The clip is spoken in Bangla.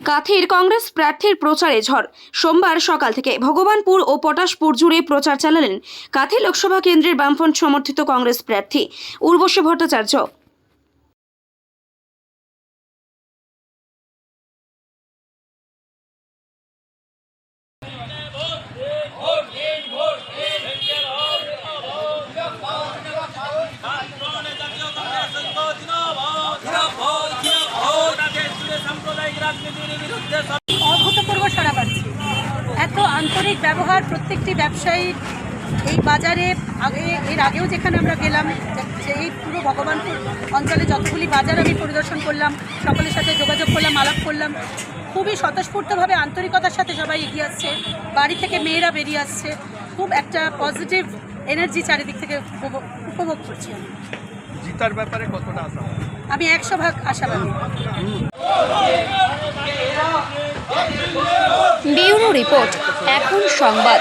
কাথির কংগ্রেস প্রার্থীর প্রচারে ঝড়। সোমবার সকাল থেকে ভগবানপুর ও পটাশপুর জুড়ে প্রচার চালালেন কাথি লোকসভা কেন্দ্রের বামফ্রন্ট সমর্থিত কংগ্রেস প্রার্থী উর্বশী ভট্টাচার্য। অভূতপূর্ব সারা পাচ্ছি এত আন্তরিক ব্যবহার প্রত্যেকটি ব্যবসায়ীর এই বাজারে আগে এর আগেও যেখানে আমরা গেলাম যে এই পুরো ভগবানপুর অঞ্চলে যতগুলি বাজার আমি পরিদর্শন করলাম সকলের সাথে যোগাযোগ করলাম আলাপ করলাম খুবই স্বতঃস্ফূর্তভাবে আন্তরিকতার সাথে সবাই এগিয়ে আসছে বাড়ি থেকে মেয়েরা বেরিয়ে আসছে খুব একটা পজিটিভ এনার্জি চারিদিক থেকে উপভোগ উপভোগ করছি আমি। জিতার ব্যাপারে কতটা আশা? আমি একশো ভাগ আশাবাদী। রিপোর্ট। এখন সংবাদ।